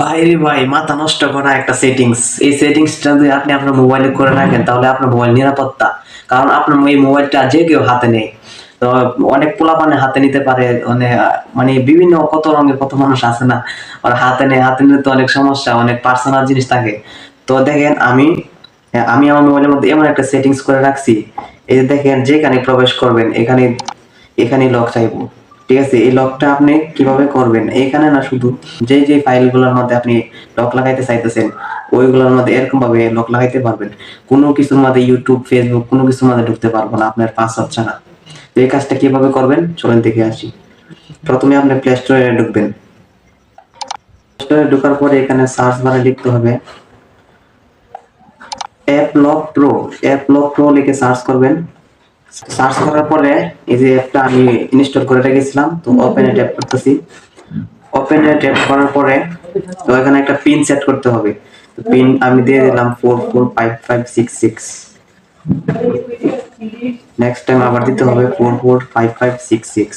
ভাই রে ভাই, মাথা নষ্ট করা একটা সেটিংস এই সেটিংসটা যদি আপনি আপনার মোবাইলে করে রাখেন, তাহলে আপনার মোবাইল নিরাপত্তা। কারণ আপনার এই মোবাইলটা যে কেউ হাতে নেই। তো অনেক পোলাপানে হাতে নিতে পারে মানে মানে বিভিন্ন কত রঙের কত মানুষ আছে না? আর হাতে নেই হাতে নিতে অনেক সমস্যা, অনেক পার্সোনাল জিনিস থাকে। তো দেখেন, আমি আমি আমার মোবাইলের মধ্যে এমন একটা সেটিংস করে রাখছি। এই দেখেন, যেখানে প্রবেশ করবেন, এখানে এখানে লক চাইব। ঠিক আছে, এই লকটা আপনি কীভাবে করবেন? এখানে না শুধু যে যে ফাইলগুলোর মধ্যে আপনি লক লাগাইতে চাইতেছেন, ওইগুলোর মধ্যে এরকম ভাবে লক লাগাইতে পারবেন। কোনো কিছুর মধ্যে ইউটিউব ফেসবুক কোনো কিছুর মধ্যে ঢুকতে পারব না, আপনার পাসওয়ার্ড ছাড়া তো এই কাজটা কীভাবে করবেন? চলেন দেখে আসি। প্রথমে আপনি প্লে স্টোরে ঢুকবেন। ঢোকার পরে এখানে সার্চ বারে লিখতে হবে app lock pro app lock pro লিখে সার্চ করবেন। সার্চ করার পরে এই যে অ্যাপটা আমি ইনস্টল করে রেখেছিলাম তো ওপেন ট্যাপ করতেছি। ওপেন ট্যাপ করার পরে তো এখানে একটা পিন সেট করতে হবে। তো পিন আমি দিয়ে দিলাম four four five five six six next time আবার দিতে হবে four four five five six six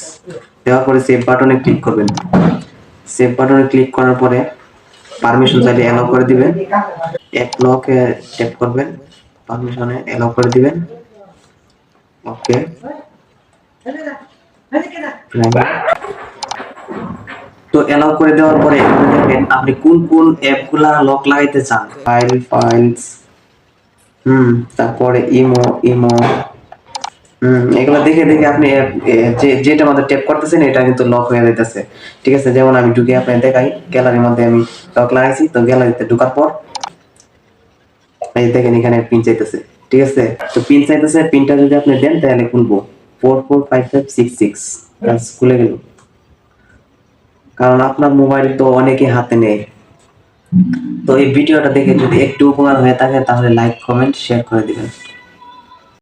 দেওয়ার পরে সেভ বাটনে ক্লিক করবেন। সেভ বাটনে ক্লিক করার পরে পারমিশন চাইলে অ্যালাউ করে দিবেন। এক লকে ট্যাপ করবেন। পারমিশনে অ্যালাউ করে দিবেন। ওকে তো অ্যালাউ করে দেওয়ার পরে দেখেন আপনি কোন কোন লক লাগাইতে চান? ফাইল ফাইলস হুম, তারপরে ইমো ইমো হুম, এগুলো দেখে দেখে আপনি যে, যেটা আমাদের ট্যাপ করতেছেন, এটা কিন্তু লক হয়ে যাইতেছে। ঠিক আছে, যেমন আমি ঢুকে আপনি দেখাই গ্যালারির মধ্যে আমি লক লাগাইছি, তো গ্যালারিতে ঢোকার পর, এই দেখেন এখানে পিন চাইতেছে। ঠিক আছে? তো পিন চাইতেছে পিনটা যদি আপনি দেন, তাহলে খুলবো। Four four five five six six খুলে গেল। কারণ আপনার মোবাইল তো অনেকে হাতে নেই তো এই ভিডিওটা দেখে যদি একটু উপকার হয়ে থাকে, তাহলে লাইক কমেন্ট শেয়ার করে দিবেন।